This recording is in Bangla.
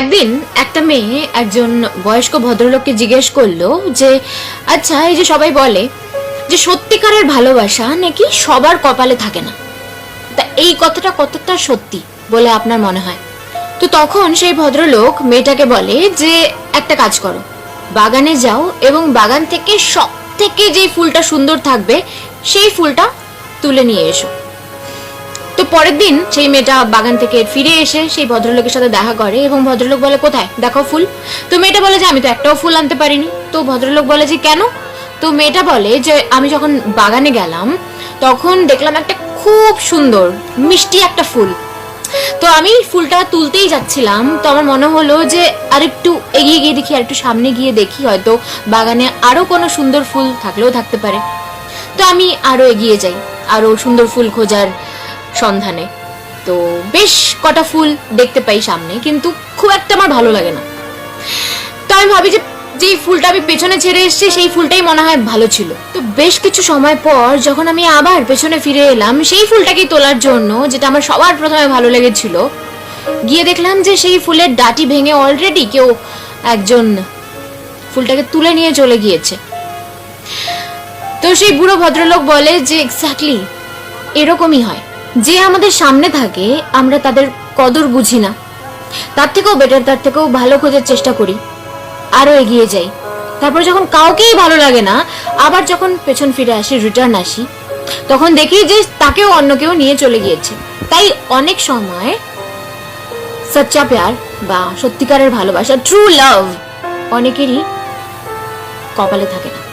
একদিন একটা মেয়ে একজন বয়স্ক ভদ্রলোককে জিজ্ঞেস করল যে আচ্ছা এই যে সবাই বলে যে সত্যিকারের ভালোবাসা নাকি সবার কপালে থাকে না? তা এই কথাটা কতটা সত্যি বলে আপনার মনে হয়? তো তখন সেই ভদ্রলোক মেয়েটাকে বলে যে, একটা কাজ করো, বাগানে যাও এবং বাগান থেকে সব থেকে যে ফুলটা সুন্দর থাকবে, সেই ফুলটা তুলে নিয়ে এসো। তো পরের দিন সেই মেয়েটা বাগান থেকে ফিরে এসে সেই ভদ্রলোকের সাথে দেখা করে এবং ভদ্রলোক বলে, কোথায়? দেখো ফুল। তো মেয়েটা বলে যে, আমি তো একটাও ফুল আনতে পারিনি। তো ভদ্রলোক বলে যে, কেন? তো মেয়েটা বলে যে, আমি যখন বাগানে গেলাম, তখন দেখলাম একটা খুব সুন্দর, মিষ্টি একটা ফুল। তো আমি ফুলটা তুলতেই যাচ্ছিলাম। তো আমার মনে হলো যে আরেকটু এগিয়ে গিয়ে দেখি, আর একটু সামনে গিয়ে দেখি, হয়তো বাগানে আরও কোনো সুন্দর ফুল থাকলেও থাকতে পারে। তো আমি আরও এগিয়ে যাই, আরও সুন্দর ফুল খোঁজার সন্ধানে। তো বেশ কটা ফুল দেখতে পাই সামনে, কিন্তু খুব একটা আমার ভালো লাগে না। তো আমি ভাবি যে যেই ফুলটা আমি পেছনে ছেড়ে এসেছি, সেই ফুলটাই মনে হয় ভালো ছিল। তো বেশ কিছু সময় পর যখন আমি আবার পেছনে ফিরে এলাম, সেই ফুলটাকেই তোলার জন্য, যেটা আমার সবার প্রথমে ভালো লেগেছিল, গিয়ে দেখলাম যে সেই ফুলের ডাটি ভেঙে অলরেডি কেউ একজন ফুলটাকে তুলে নিয়ে চলে গিয়েছে। তো সেই বুড়ো ভদ্রলোক বলে যে এক্স্যাক্টলি এরকমই হয়। যে আমাদের সামনে থাকে, আমরা তাদের কদর বুঝি না। তার থেকেও বেটার তার থেকেও ভালো খোঁজার চেষ্টা করি। আরও এগিয়ে যাই। তারপর যখন কাউকেই ভালো লাগে না, আবার যখন পেছন ফিরে আসি রিটার্ন আসি, তখন দেখি যে তাকেও অন্য কেউ নিয়ে চলে গিয়েছে। তাই অনেক সময় সচ্চা প্যার বা সত্যিকারের ভালোবাসা ট্রু লাভ অনেকেরই কপালে থাকে না।